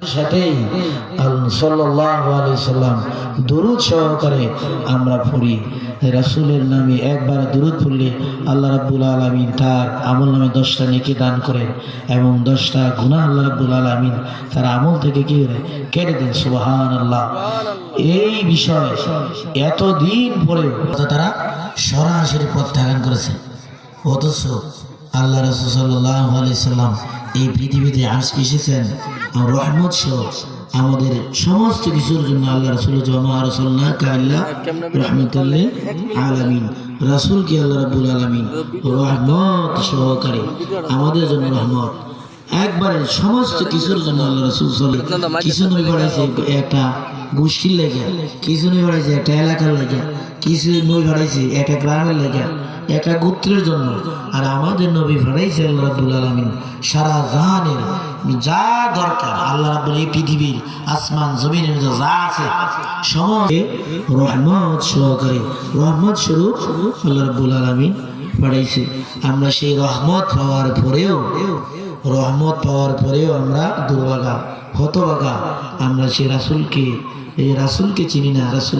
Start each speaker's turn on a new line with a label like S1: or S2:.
S1: সাথেই সাল্লাম দুরুদ সহকারে আমরা পড়ি। রাসূলের নামে একবার দুরুদ পড়লে আল্লাহ রাব্বুল আলামিন তার আমল নামে দশটা নেকি দান করেন এবং দশটা গুনাহ আল্লাহ রাব্বুল আলামিন তার আমল থেকে কি করে কেটে দেন। সুবহান আল্লাহ এই বিষয় এতদিন পরেও তারা সরাসরি প্রত্যাখ্যান করেছে। অথচ আল্লাহ রসুল সাল্লাহ আলাইসাল্লাম এই পৃথিবীতে আজ এসেছেন। রহমত সহ আমাদের সমস্ত কিছুর জন্য আল্লাহ রসুল জমা রসুল্লাহ কাল্লা রহমতুল্লাহ আলামিন। রাসুলকে আল্লাহ রাবুল আলামিন? রহমত সহকারে। আমাদের জন্য রহমত। একবারে সমস্ত কিছুর জন্য আল্লাহ রসুল কিছু নই বাড়াইছে একটা গোষ্ঠীর লেগে, কিছু নই বাড়াইছে একটা এলাকার লেগে, কিছু নই বাড়াইছে একটা গ্রামের লেগে, একটা গোত্রের জন্য। আর আমাদের নবী ফাড়াইছে আল্লাহ রাব্বুল আলামিন, সারা জাহানের, যা দরকার, আল্লাহ রাব্বুল এই পৃথিবীর আসমান, জমিনের মধ্যে যা আছে, সমস্ত রহমত সহকারে, রহমত স্বরূপ আল্লাহ রাব্বুল আলামিন পাঠাইছে আমরা সেই রহমত পাওয়ার পরেও রহমত পাওয়ার পরেও আমরা দুর্ভাগা হতভাগা। আমরা সে রাসুলকে এই রাসুলকে চিনি না রাসূল